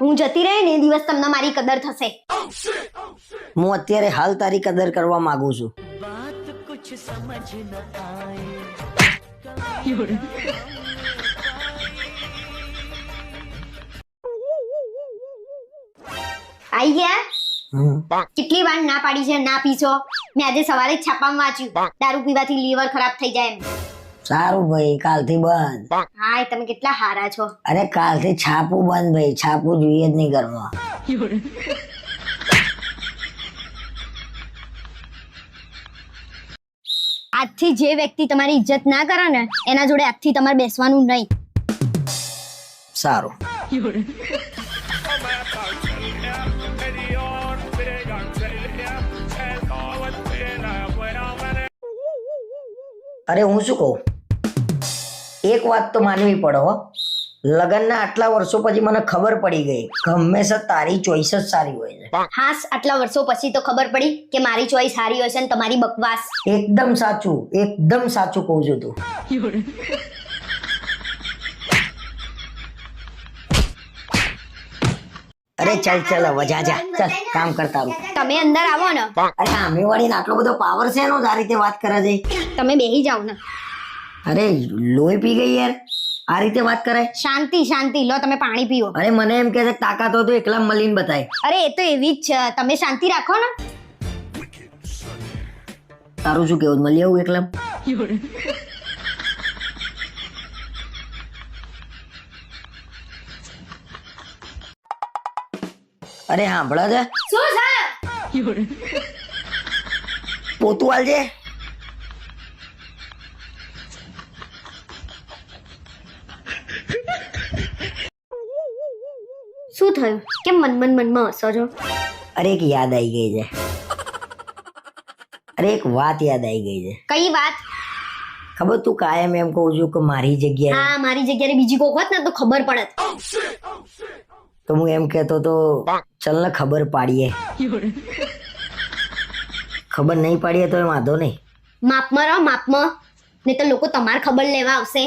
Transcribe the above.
હું જતી રહે ને એ દિવસ તમને મારી કદર થશે. હું અત્યારે હાલ તારી કદર કરવા માંગુ છું. આઈ ગયા? કેટલી વાર ના પાડી છે ના પીશો મેં આજે સવારે છાપામાં વાંચ્યું. દારૂ પીવાથી લીવર ખરાબ થઈ જાય એમ. સારું ભાઈ કાલથી બંધ. હા એ તમે કેટલા હારા છો. અરે કાલથી છાપું બંધ ભાઈ છાપું જોઈએ જ નહીં ઘરમાં. આજથી જે વ્યક્તિ તમારી ઇજ્જત ના કરે ને એના જોડે આજથી તમારે બેસવાનું નહીં. સારું. અરે હું શું કહું? એક વાત તો માનવી પડો હો. લગ્નના આટલા વર્ષો પછી મને ખબર પડી ગઈ હંમેશા તારી ચોઈસ જ સારી હોય છે. હાસ આટલા વર્ષો પછી તો ખબર પડી કે મારી ચોઈસ સારી હશે ને તમારી બકવાસ. એકદમ સાચું એકદમ સાચું કહું છું તું. અરે ચાલ ચાલ વજા જા ચાલ કામ કરતા રૂ તમે અંદર આવો ને. અરે આમે વાળીને આટલો બધો પાવર છે એનો આ રીતે વાત કરે છે. તમે બેહી જાઓ ને. અરે લોહી પી ગઈ યાર. આ રીતે વાત કરે? શાંતિ શાંતિ. લો તમે પાણી પીઓ. અરે મને એમ કે છે તાકાત હોય તો એકલા મલીન બતાય. અરે એ તો એવી જ છે. તમે શાંતિ રાખો ને. તારું શું કેવું મળી આવું એકલા? અરે સાંભળો છે. શું છે? પોતું આલજે શું થયું? કેમ મન મન મનમાં હસો છો? અરે એક યાદ આવી ગઈ છે. અરે એક વાત યાદ આવી ગઈ છે. કઈ વાત? ખબર તું કાયમ એમ કહું છું કે મારી જગ્યાએ હા મારી જગ્યાએ બીજી કોક હોત ને તો ખબર પડત. તો હું એમ કહેતો તો ચલ ને ખબર પાડીએ. ખબર નહીં પાડીએ તો એ વાંધો નહીં. માપમાં રહો માપમાં નહીં તો લોકો તમારે ખબર લેવા આવશે.